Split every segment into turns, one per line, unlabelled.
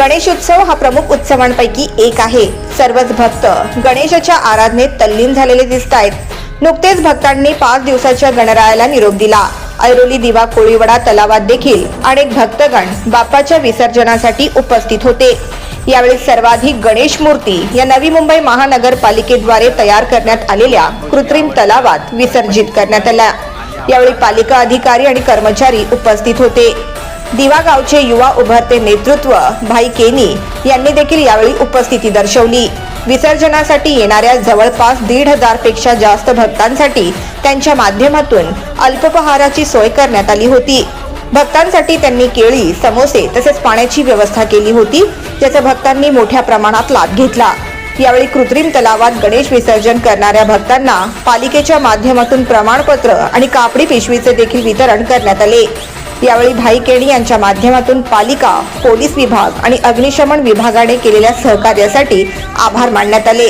गणेशोत्सव हा प्रमुख उत्सवांपैकी एक आहे. सर्वच भक्त गणेशाच्या आराधनेत तल्लीन झालेले दिसत आहेत नुकतेच भक्तांनी पाच दिवसाच्या गणरायाला निरोप दिला. ऐरोली दिवा कोळीवडा तलावात देखील अनेक भक्तगण बाप्पाच्या विसर्जनासाठी उपस्थित होते. यावेळी सर्वाधिक गणेश मूर्ती या नवी मुंबई महानगरपालिकेद्वारे तयार करण्यात आलेल्या कृत्रिम तलावात विसर्जित करण्यात आल्या. यावेळी पालिका अधिकारी आणि कर्मचारी उपस्थित होते. दिवा गावचे युवा उभरते नेतृत्व. भाई केनी यांनी देखील यावेळी उपस्थिती दर्शवली. विसर्जनासाठी येणाऱ्या जवळपास दीड हजारपेक्षा जास्त भक्तांसाठी त्यांच्या माध्यमातून अल्पपहाराची सोय करण्यात आली होती. भक्तांसाठी त्यांनी केळी समोसे तसेच पाण्याची व्यवस्था केली होती ज्याचा भक्तांनी मोठ्या प्रमाणात लाभ घेतला. यावेळी कृत्रिम तलावात गणेश विसर्जन करणाऱ्या भक्तांना पालिकेच्या माध्यमातून प्रमाणपत्र आणि कापडी पिशवीचे देखील वितरण करण्यात आले. यावेळी भाई केणी यांच्या माध्यमातून पालिका पोलीस विभाग आणि अग्निशमन विभागाने केलेल्या सहकार्यासाठी आभार मानण्यात आले.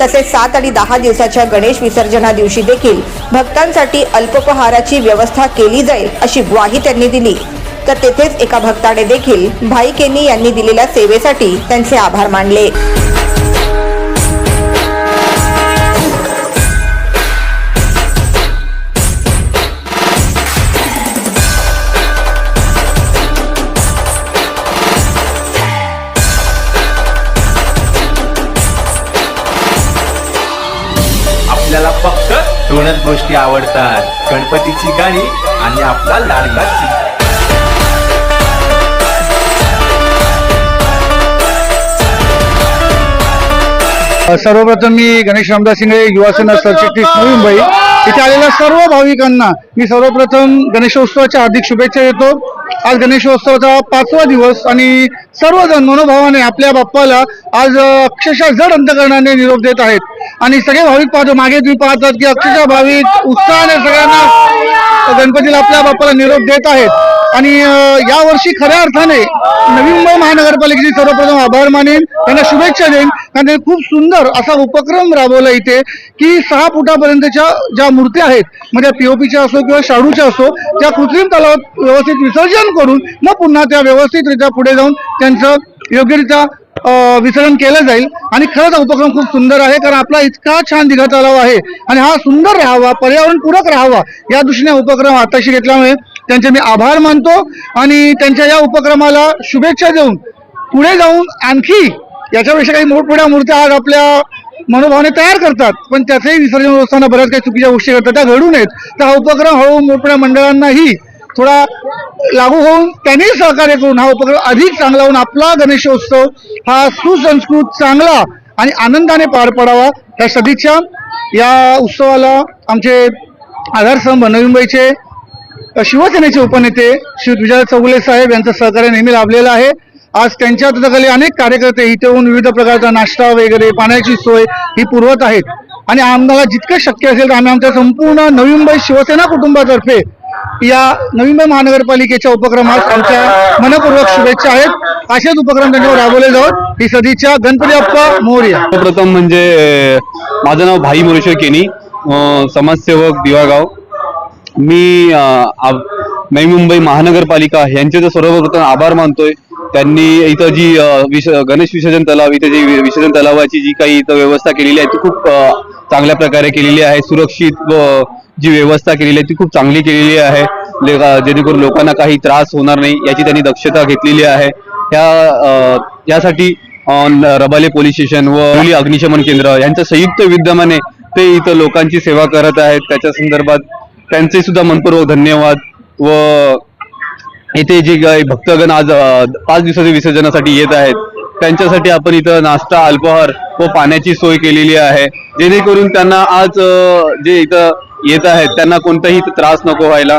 तसेच सात आणि दहा दिवसाच्या गणेश विसर्जना दिवशी देखील भक्तांसाठी अल्पोपहाराची व्यवस्था केली जाईल अशी ग्वाही त्यांनी दिली. तर तेथेच एका भक्ताने देखील भाई केनी यांनी दिलेल्या सेवेसाठी त्यांचे आभार मानले.
आपल्याला फक्त दोनच गोष्टी आवडतात. गणपतीची गाणी आणि आपला लाडका
सर्वप्रथम मी गणेश रामदास शिंगळे युवासेना सरचिटणीस नवी मुंबई इथे आलेल्या सर्व भाविकांना मी सर्वप्रथम गणेशोत्सवाच्या हार्दिक शुभेच्छा देतो. आज गणेशोत्सवाचा पाचवा दिवस आणि सर्वजण मनोभावाने आपल्या बाप्पाला आज अक्षरशः जड अंतकरणाने निरोप देत आहेत. आणि सगळे भाविक पाहतो मागे तुम्ही पाहतात की अक्षरशः भाविक उत्साहाने सगळ्यांना गणपतीला आपल्या बाप्पाला निरोप देत आहेत. आणि यावर्षी खऱ्या अर्थाने नवी मुंबई महानगरपालिकेचे सर्वप्रथम आभार मानेन त्यांना शुभेच्छा देईन. कारण त्यांनी खूप सुंदर असा उपक्रम राबवला इथे की सहा फुटापर्यंतच्या ज्या मूर्त्या आहेत म्हणजे पीओपीच्या असो किंवा शाडूच्या असो त्या कृत्रिम तलावात व्यवस्थित विसर्जन करून मग पुन्हा त्या व्यवस्थितरित्या पुढे जाऊन त्यांचं योग्यरित्या विसर्जन केलं जाईल. आणि खरंच हा उपक्रम खूप सुंदर आहे कारण आपला इतका छान दिघा तलाव आहे. आणि हा सुंदर राहावा पर्यावरणपूरक राहावा या दृष्टीने उपक्रम हाताशी घेतल्यामुळे त्यांचे मी आभार मानतो. आणि त्यांच्या या उपक्रमाला शुभेच्छा देऊन पुढे जाऊन आणखी याच्यापेक्षा काही मोठमोठ्या मूर्त्या आज आपल्या मनोभावाने तयार करतात. पण त्याचंही विसर्जन होत असताना बऱ्याच काही चुकीच्या गोष्टी करतात. त्या घडू नयेत. तर हा उपक्रम हळूहळू मोठमोठ्या मंडळांनाही थोडा लागू होऊन त्यांनी सहकार्य करून हा उपक्रम अधिक चांगला होऊन आपला गणेशोत्सव हा सुसंस्कृत चांगला आणि आनंदाने पार पडावा या सदिच्छा. या उत्सवाला आमचे आधारस्तंभ नवी मुंबईचे शिवसेनेचे उपनेते श्री विजय चौगुले साहेब यांचं सहकार्य नेहमी लाभलेलं आहे. आज त्यांच्या हाताखाली अनेक कार्यकर्ते इथे येऊन विविध प्रकारचा नाश्ता वगैरे पाण्याची सोय ही पुरवत आहेत. आणि आम्हाला जितकं शक्य असेल तर आम्ही आमच्या संपूर्ण नवी मुंबई शिवसेना कुटुंबातर्फे या नवी मुंबई महानगरपालिकेच्या उपक्रमास आमच्या मनपूर्वक शुभेच्छा आहेत. असेच उपक्रम त्यांच्यावर राबवले जाऊन ही सदिच्छा गणपती अप्पा मोर्या.
सर्वप्रथम म्हणजे माझं नाव भाई मोरेश्वर केनी समाजसेवक दिवागाव. मी नवी मुंबई महानगरपालिका यांचे तर सर्वप्रथम आभार मानतोय. त्यांनी इथं जी विश गणेश विसर्जन तलाव इथं जी विसर्जन तलावाची जी काही इथं व्यवस्था केलेली आहे ती खूप चांगल्या प्रकारे केलेली आहे सुरक्षित व जी व्यवस्था केलेली आहे ती खूप चांगली केलेली आहे. जेणेकरून लोकांना काही त्रास होणार नाही याची त्यांनी दक्षता घेतलेली आहे. या यासाठी रबाले पोलीस स्टेशन व अकोली अग्निशमन केंद्र यांच्या संयुक्त विद्यमाने ते इथं लोकांची सेवा करत आहेत. त्याच्या संदर्भात त्यांचे सुद्धा मनपूर्वक धन्यवाद व इथे जे भक्तगण आज पाच दिवसाच्या विसर्जनासाठी येत आहेत त्यांच्यासाठी आपण इथं नाश्ता अल्पहार व पाण्याची सोय केलेली आहे. जेणेकरून त्यांना आज जे इथं येत आहेत त्यांना कोणताही त्रास नको व्हायला.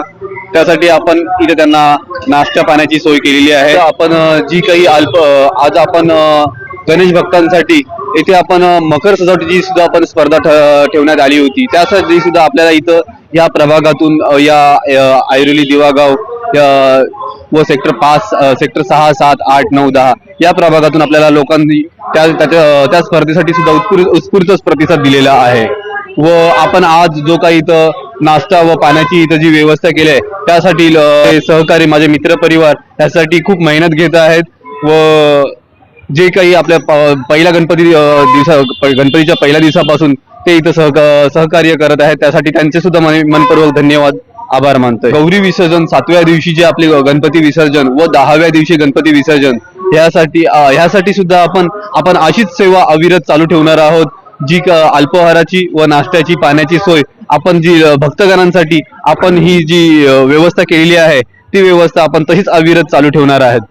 त्यासाठी आपण इथे त्यांना नाश्ता पाण्याची सोय केलेली आहे. आपण जी काही अल्प आज आपण गणेश भक्तांसाठी इथे आपण मकर सजावटीची सुद्धा आपण स्पर्धा ठेवण्यात आली होती. त्यासाठी सुद्धा आपल्याला इथं या प्रभागातून या अ, ऐरोली दिवागाव व सेक्टर पाच सेक्टर सहा सात आठ नऊ दहा या प्रभागातून आपल्याला लोकांनी त्या त्याच्या त्या स्पर्धेसाठी सुद्धा उत्स्फूर्त उत्स्फूर्त प्रतिसाद दिलेला आहे. व आपण आज जो काही इथं नाश्ता व पाण्याची इथं जी व्यवस्था केली आहे त्यासाठी सहकारी माझे मित्र परिवार त्यासाठी खूप मेहनत घेत आहेत. व जे काही आपल्या पहिल्या गणपती दिवसा गणपतीच्या पहिल्या दिवसापासून ते इथं सह सहकार्य करत आहेत त्यासाठी त्यांचे सुद्धा मन- मनपूर्वक धन्यवाद आभार मानतोय. गौरी विसर्जन सातव्या दिवशी जे आपले गणपती विसर्जन व दहाव्या दिवशी गणपती विसर्जन यासाठी ह्यासाठी सुद्धा आपण आपण अशीच सेवा अविरत चालू ठेवणार आहोत जी क- अल्पाहाराची व नाश्त्याची पाण्याची सोय आपण जी भक्तगणांसाठी आपण ही जी व्यवस्था केलेली आहे ती व्यवस्था आपण तशीच अविरत चालू ठेवणार आहेत.